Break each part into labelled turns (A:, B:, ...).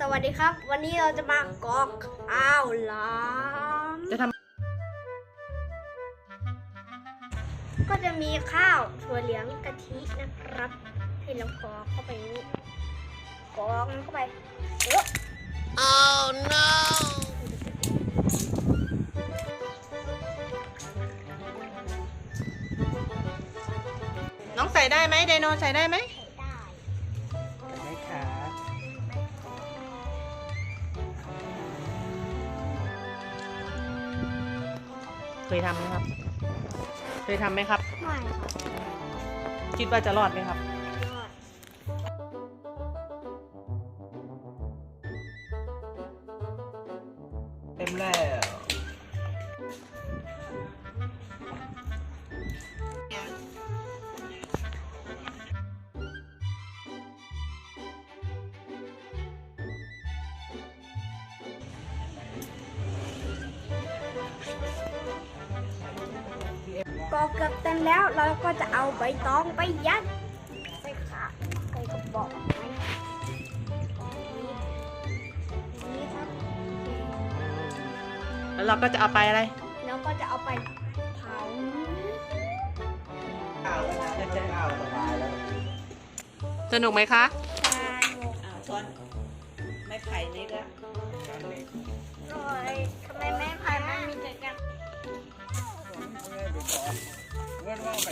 A: สวัสดีครับ วันนี้เราจะมากอกอ้าวหลาม
B: จะท
A: ก็จะมีข้าวถั่วเหลืองกะทินะครับ ให้เรากรอกเข้าไปนี้กรอกมันเข้าไปเออำ
B: น้องใส่ได้ไหมไดโนใส่ได้ไหม เคยทำไหมครับ เคยทำไหมครับ
A: ไม่ครับ
B: คิดว่าจะรอดไหมครับ
A: ยอด
C: เต็มแล้ว
A: กรอกเกือบเต็มแล้ว เราก็จะเอาใบตองไปยัดใส่ขาใส่กระบอกไม้นี่ครับ
B: แล้วเราก็จะเอาไปอะไร
A: แล้วก็จะเอาไปเผา
C: ข้าวแล้วนะจะข้าวสบายแล้ว
B: สนุกไหมคะ
A: ทานหมก
D: อ่าช้อนไม้ไผ่นี่ก็
A: หน่อยทำไมแม่พายมันมีแต่กัน
C: เงินว่าไป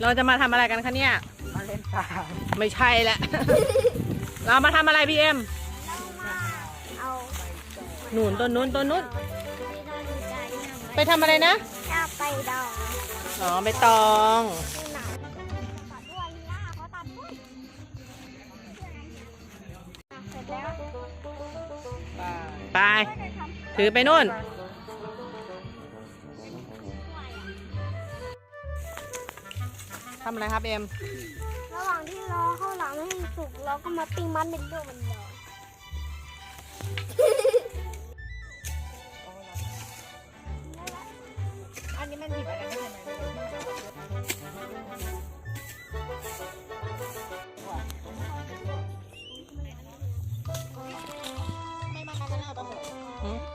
B: เราจะมาทำอะไรกันคะเนี่ย
C: มาเล่นปลา
B: ไม่ใช่แหละ เรามาทำอะไรพี่เอ็ม
A: เอา
B: หนุนต้นนู้นต้นนู้น
A: ไม่ได้ดูใจ
B: ไปทำอะไรนะ
A: จะไปดอง
B: อ๋อไปตอง
A: ที่ไหนตัดด้วยย่าเขาตัดด้วยเสร็จแล้ว
B: ไปถือไปนู่น ทำอะไรครับเอ็ม
A: ระหว่างที่รอข้าวหลามให้สุกเราก็มาปิ้งมันเป็นลูกมันเย
D: อันนี้มันดิบอะไรไม่
C: ใช่ไหม
A: ไม่
B: มาทำอะไรกัว